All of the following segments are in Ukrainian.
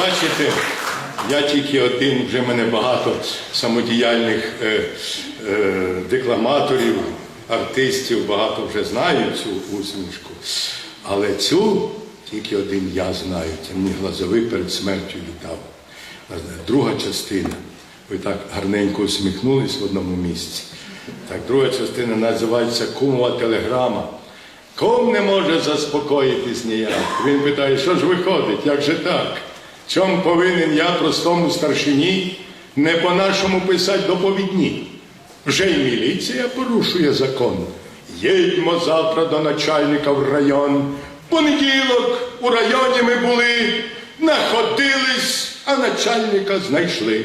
бачите, я тільки один, вже в мене багато самодіяльних е, е, декламаторів, артистів, багато вже знають цю усмішку. Але цю тільки один я знаю. Це мені глазовий перед смертю вітав. Друга частина. Ви так гарненько усміхнулись в одному місці. Так, друга частина називається Кумова телеграма. Кум не може заспокоїтись ніяк. Він питає, що ж виходить, як же так? Чом повинен я простому старшині не по-нашому писати доповідні? Вже й міліція порушує закон. Їдьмо завтра до начальника в район. Понеділок у районі ми були, находились, а начальника знайшли.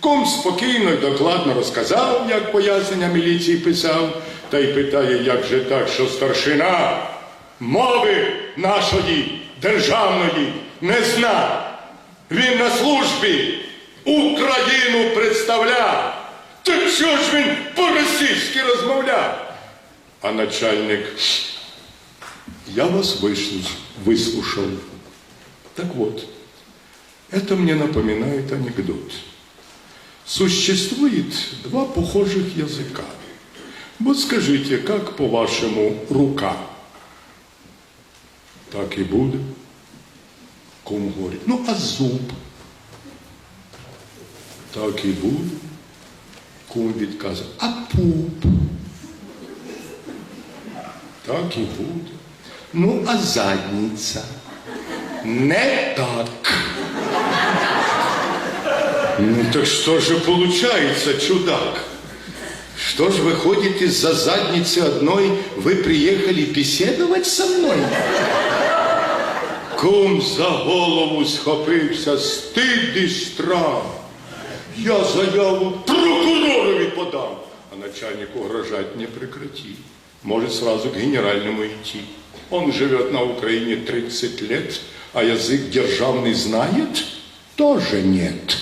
Кум спокійно й докладно розказав, як пояснення міліції писав, та й питає, як же так, що старшина мови нашої державної не зна. Він на службі Україну представляв. То чого ж він по-російськи розмовляв? А начальник, я вас выслуш- выслушал. Так вот, это мне напоминает анекдот. Существует два похожих языка. Вот скажите, как по-вашему рука? Так и будет. Кум говорит, ну а зуб? Так і буде. Кум відказує, а пуп? Так і буде. Ну, а задниця? Не так. Ну так что же получается, чудак? Что ж выходит из-за задницы одной вы приехали беседовать со мной? Кум за голову схопився, стид і страх. Я заяву прокуророві подам. А начальник угрожать не прекрати. Может сразу к генеральному идти. Он живет на Украине 30 лет, а язык державный знает? Тоже нет.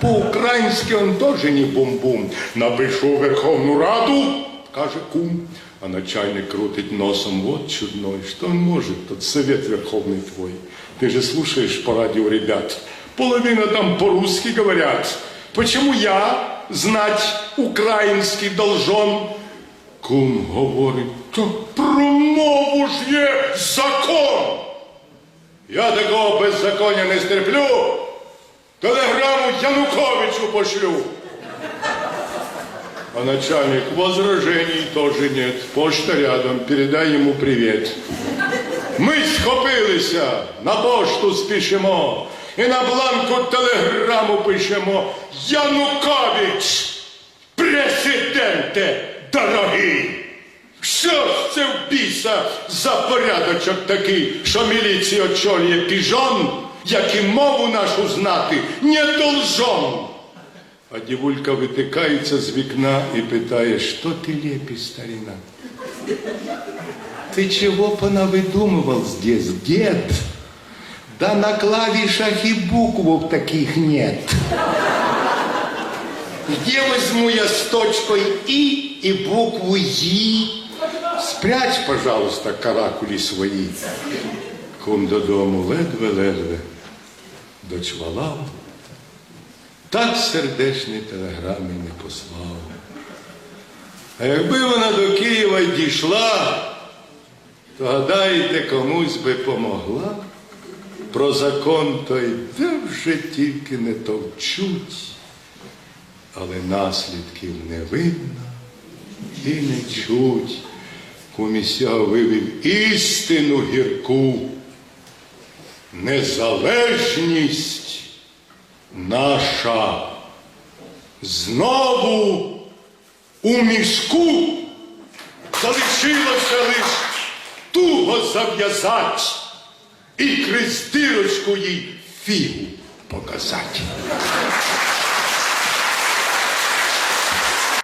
По-украински он тоже не бум-бум. Напишу Верховну Раду, каже кум. А начальник крутить носом, вот чудной, что он может, тот совет верховный твой. Ты же слушаешь по радио ребят, половина там по-русски говорят. Почему я знать украинский должен? Кум говорить, то про мову ж є закон. Я такого беззаконня не стерплю. Телеграму Януковичу пошлю. А начальник, возражений тоже нет. Почта рядом, передай ему привет. Ми схопилися, на пошту спішимо і на бланку телеграму пишемо. Янукович, президенте дорогий. Що ж це в біса за порядочок такий, що міліція очолює піжон, як і мову нашу знати не должен. А дівулька витикається з вікна і питає, що ти лепиш, старина? Ты чего понавыдумывал здесь, дед? Да на клавишах и буквов таких нет. Где возьму я с точкой «и» и букву «и»? Спрячь, пожалуйста, каракулі свої. Кум додому ледве-ледве дочвалав. Так сердечний телеграми не послав. А якби вона до Києва й дійшла, то гадаєте, комусь би помогла. Про закон той де вже тільки не товчуть, але наслідків не видно і не чуть. Комісія вивів істину гірку, незалежність наша знову у мішку залишилося лиш туго зав'язать і крізь дирочку їй фігу показати.